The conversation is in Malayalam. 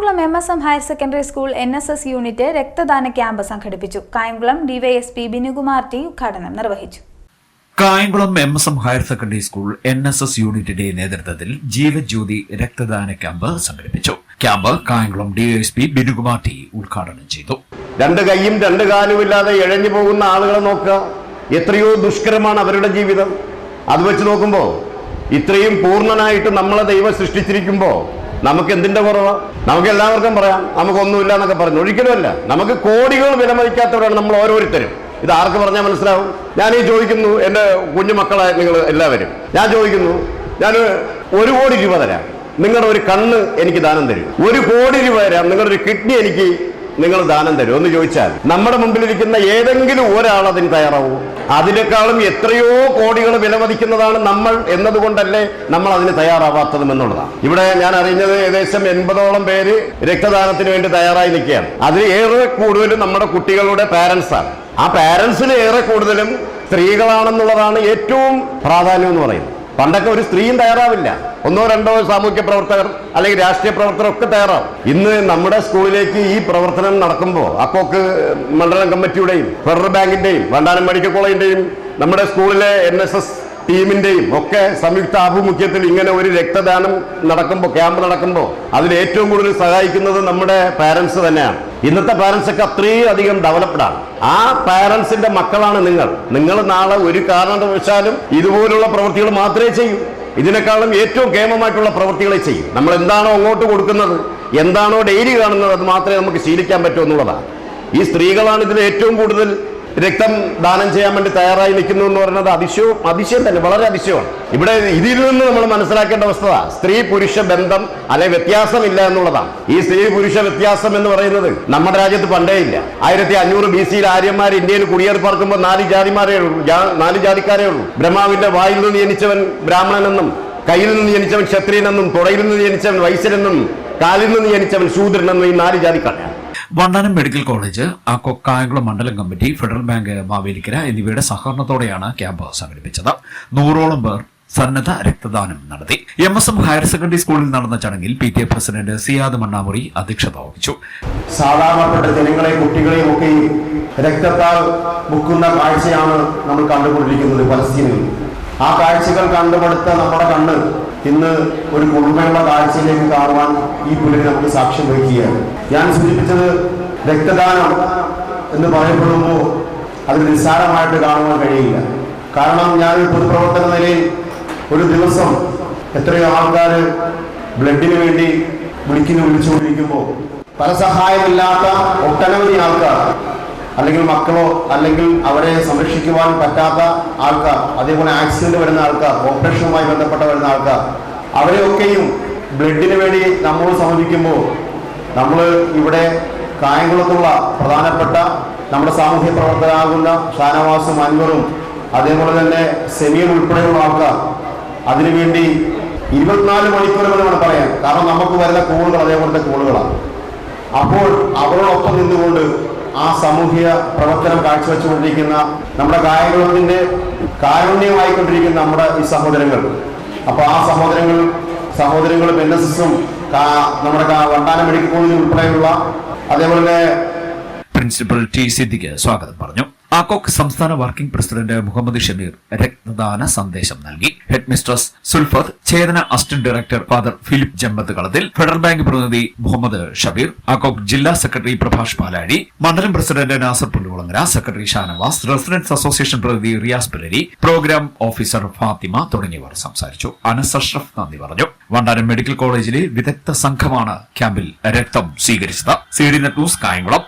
Kayamkulam M S M higher secondary school N S S unit രക്തദാന ക്യാമ്പ് സംഘടിപ്പിച്ചു. കായംകുളം ഡിവൈഎസ്പി ബിനുകുമാർ ടി ഉദ്ഘാടനം നിർവഹിച്ചു. Kayamkulam M S M higher secondary school N S S യൂണിറ്റിന്റെ നേതൃത്വത്തിൽ ജീവജ്യോതി രക്തദാന ക്യാമ്പ് സംഘടിപ്പിച്ചു. Camp Kayamkulam DYSP Binukumar T ഉദ്ഘാടനം ചെയ്തു. രണ്ട് കൈയും രണ്ട് കാലും ഇല്ലാതെ ഇഴഞ്ഞു പോകുന്ന ആളുകളെ നോക്കുക. എത്രയോ ദുഷ്കരമാണ് അവരുടെ ജീവിതം. അത് വെച്ച് നോക്കുമ്പോൾ ഇത്രയും പൂർണനായിട്ട് നമ്മളെ ദൈവം സൃഷ്ടിച്ചിരിക്കുമ്പോൾ നമുക്ക് എന്തിന്റെ കുറവ്? നമുക്ക് എല്ലാവർക്കും പറയാം. നമുക്കൊന്നുമില്ല എന്നൊക്കെ പറഞ്ഞു. ഒരിക്കലുമല്ല. നമുക്ക് കോടികൾ വിലമതിക്കാത്തവരാണ് നമ്മൾ ഓരോരുത്തരും. ഇത് ആർക്ക് പറഞ്ഞാൽ മനസ്സിലാവും? ഞാൻ ഈ ചോദിക്കുന്നു എന്റെ കുഞ്ഞുമക്കളെ നിങ്ങൾ എല്ലാവരും. ഞാൻ ചോദിക്കുന്നു ഞാൻ ഒരു കോടി രൂപ തരാം. നിങ്ങളുടെ ഒരു കണ്ണ് എനിക്ക് ദാനം തരും. ഒരു കോടി രൂപ തരാം. നിങ്ങളുടെ ഒരു കിഡ്നി എനിക്ക് നിങ്ങൾ ദാനം തരും. എന്ന് ചോദിച്ചാൽ നമ്മുടെ മുമ്പിലിരിക്കുന്ന ഏതെങ്കിലും ഒരാൾ അതിന് തയ്യാറാവൂ? അതിനേക്കാളും എത്രയോ കോടികൾ വിലമതിക്കുന്നതാണ് നമ്മൾ എന്നതുകൊണ്ടല്ലേ നമ്മൾ അതിന് തയ്യാറാവാത്തതും എന്നുള്ളതാണ്. ഇവിടെ ഞാൻ അറിഞ്ഞത് ഏകദേശം എൺപതോളം പേര് രക്തദാനത്തിന് വേണ്ടി തയ്യാറായി നിൽക്കുകയാണ്. അതിൽ ഏറെ കൂടുതലും നമ്മുടെ കുട്ടികളുടെ പാരൻസാണ് ആ പാരൻസിന് ഏറെ കൂടുതലും സ്ത്രീകളാണെന്നുള്ളതാണ് ഏറ്റവും പ്രാധാന്യം എന്ന് പറയുന്നത്. പണ്ടൊക്കെ ഒരു സ്ത്രീയും തയ്യാറാവില്ല. ഒന്നോ രണ്ടോ സാമൂഹ്യ പ്രവർത്തകർ അല്ലെങ്കിൽ രാഷ്ട്രീയ പ്രവർത്തകർ ഒക്കെ തയ്യാറാവും. ഇന്ന് നമ്മുടെ സ്കൂളിലേക്ക് ഈ പ്രവർത്തനം നടക്കുമ്പോൾ അപ്പോക്ക് മണ്ഡലം കമ്മിറ്റിയുടെയും ഫെഡറൽ ബാങ്കിന്റെയും വണ്ടാനം മെഡിക്കൽ കോളേജിന്റെയും നമ്മുടെ സ്കൂളിലെ എൻ എസ് എസ് ടീമിന്റെയും ഒക്കെ സംയുക്ത ആഭിമുഖ്യത്തിൽ ഇങ്ങനെ ഒരു രക്തദാനം നടക്കുമ്പോൾ ക്യാമ്പ് നടക്കുമ്പോൾ അതിൽ ഏറ്റവും കൂടുതൽ സഹായിക്കുന്നത് നമ്മുടെ പാരന്റ്സ് തന്നെയാണ്. ഇന്നത്തെ പാരൻസ് ഒക്കെ അത്രയും അധികം ഡെവലപ്ഡ് ആണ്. ആ പാരൻസിന്റെ മക്കളാണ് നിങ്ങൾ. നിങ്ങൾ നാളെ ഒരു കാരണവശാലും ഇതുപോലുള്ള പ്രവൃത്തികൾ മാത്രമേ ചെയ്യൂ. ഇതിനേക്കാളും ഏറ്റവും കേമമായിട്ടുള്ള പ്രവൃത്തികളെ ചെയ്യും. നമ്മൾ എന്താണോ അങ്ങോട്ട് കൊടുക്കുന്നത് എന്താണോ ഡെയിലി കാണുന്നത് അത് മാത്രമേ നമുക്ക് ശീലിക്കാൻ പറ്റൂ എന്നുള്ളതാണ്. ഈ സ്ത്രീകളാണ് ഇതിൽ ഏറ്റവും കൂടുതൽ രക്തം ദാനം ചെയ്യാൻ വേണ്ടി തയ്യാറായി നിൽക്കുന്നു എന്ന് പറയുന്നത് അതിശയവും അതിശയം തന്നെ വളരെ അതിശയമാണ്. ഇവിടെ ഇതിൽ നിന്ന് നമ്മൾ മനസ്സിലാക്കേണ്ട വസ്തുത സ്ത്രീ പുരുഷ ബന്ധം അല്ലെ വ്യത്യാസമില്ല എന്നുള്ളതാണ്. ഈ സ്ത്രീ പുരുഷ വ്യത്യാസം എന്ന് പറയുന്നത് നമ്മുടെ രാജ്യത്ത് പണ്ടേ ഇല്ല. ആയിരത്തി അഞ്ഞൂറ് ബി സിയിൽ ആര്യന്മാർ ഇന്ത്യയിൽ കുടിയേറി പാർക്കുമ്പോൾ നാല് ജാതിമാരേ ഉള്ളൂ നാല് ജാതിക്കാരേ ഉള്ളൂ. ബ്രഹ്മാവിന്റെ വായിൽ നിന്ന് ജനിച്ചവൻ ബ്രാഹ്മണനെന്നും കയ്യിൽ നിന്ന് ജനിച്ചവൻ ക്ഷത്രിയനെന്നും തുടയിൽ നിന്ന് ജനിച്ചവൻ വൈശ്യനെന്നും കാലിൽ നിന്ന് ജനിച്ചവൻ ശൂദ്രനെന്നും ഈ നാല് ജാതിക്കാരാണ്. വണ്ടാനം മെഡിക്കൽ കോളേജ് കായംകുളം മണ്ഡലം കമ്മിറ്റി ഫെഡറൽ ബാങ്ക് മാവേലിക്കര എന്നിവയുടെ സഹകരണത്തോടെയാണ് ക്യാമ്പ് സംഘടിപ്പിച്ചത്. നൂറോളം പേർ സന്നദ്ധ രക്തദാനം നടത്തി. M S M higher secondary സ്കൂളിൽ നടന്ന ചടങ്ങിൽ P T A president Siyad Mannamuri അധ്യക്ഷത വഹിച്ചു. സാധാരണപ്പെട്ട ജനങ്ങളെ കുട്ടികളെയും ഒക്കെ രക്തത്താൽ മുക്കുന്ന കാഴ്ചയാണ് നമ്മൾ കണ്ടുകൊണ്ടിരിക്കുന്നത് പലസ്തീനിൽ. ആ കാഴ്ചകൾ കണ്ടുപിടുത്ത നമ്മുടെ കണ്ണ് ഇന്ന് ഒരു കുളിർമയുള്ള കാഴ്ചയിലേക്ക് കാണുവാൻ ഈ പുലരി നമുക്ക് സാക്ഷ്യം വഹിക്കുകയാണ്. ഞാൻ സൂചിപ്പിച്ചത് രക്തദാനം എന്ന് പറയപ്പെടുമ്പോൾ അത് നിസ്സാരമായിട്ട് കാണുവാൻ കഴിയില്ല. കാരണം ഞാനൊരു പൊതുപ്രവർത്തന നിലയിൽ ഒരു ദിവസം എത്രയോ ആൾക്കാർ ബ്ലഡിന് വേണ്ടി വിളിക്കുന്നു വിളിച്ചുകൊണ്ടിരിക്കുമ്പോൾ. പല സഹായമില്ലാത്ത ഒട്ടനവധി ആൾക്കാർ അല്ലെങ്കിൽ മക്കളോ അല്ലെങ്കിൽ അവരെ സംരക്ഷിക്കുവാൻ പറ്റാത്ത ആൾക്കാർ അതേപോലെ ആക്സിഡന്റ് വരുന്ന ആൾക്കാർ ഓപ്പറേഷനുമായി ബന്ധപ്പെട്ട വരുന്ന ആൾക്കാർ അവരെയൊക്കെയും ബ്ലഡിന് വേണ്ടി നമ്മൾ സമീപിക്കുമ്പോൾ നമ്മൾ ഇവിടെ കായംകുളത്തുള്ള പ്രധാനപ്പെട്ട നമ്മുടെ സാമൂഹ്യ പ്രവർത്തകരാകുന്ന ഷാനവാസും അൻവറും അതേപോലെ തന്നെ സെമിയൻ ഉൾപ്പെടെയുള്ള ആൾക്കാർ അതിനുവേണ്ടി ഇരുപത്തിനാല് മണിക്കൂർ വേണം പറയാൻ. കാരണം നമുക്ക് വരുന്ന കോളുകൾ അതേപോലത്തെ കോളുകളാണ്. അപ്പോൾ അവരോടൊപ്പം നിന്നുകൊണ്ട് ആ സാമൂഹ്യ പ്രവർത്തനം കാഴ്ചവെച്ചുകൊണ്ടിരിക്കുന്ന നമ്മുടെ ഗായകത്തിന്റെ കാരുണ്യമായിക്കൊണ്ടിരിക്കുന്ന നമ്മുടെ ഈ സഹോദരങ്ങൾ. അപ്പോൾ ആ സഹോദരങ്ങൾ സഹോദരങ്ങളും എൻ എസ് എസും നമ്മുടെ വണ്ടാനം മെഡിക്കൽ കോളേജ് ഉൾപ്പെടെയുള്ള അതേപോലെ പ്രിൻസിപ്പൽ ടി സിദ്ദിഖ് സ്വാഗതം പറഞ്ഞു. ആക്കോക്ക് സംസ്ഥാന വർക്കിംഗ് പ്രസിഡന്റ് മുഹമ്മദ് ഷമീർ രക്തദാന സന്ദേശം നൽകി. Head mistress Sulfath Chethana assistant director father Philip Jambath Kalathil federal bank പ്രതിനിധി മുഹമ്മദ് ഷബീർ ആക്കോക്ക് ജില്ലാ സെക്രട്ടറി പ്രഭാഷ് പാലാടി മണ്ഡലം president Nasar Pullukulangara secretary Shanavas residence association പ്രതിനിധി റിയാസ് പുലരി പ്രോഗ്രാം ഓഫീസർ ഫാത്തിമ തുടങ്ങിയവർ സംസാരിച്ചു. അനസ് അഷ്റഫ് നന്ദി പറഞ്ഞു. വണ്ടാനം മെഡിക്കൽ കോളേജിലെ വിദഗ്ധ സംഘമാണ് ക്യാമ്പിൽ രക്തം സ്വീകരിച്ചത്. C D news Kayamkulam.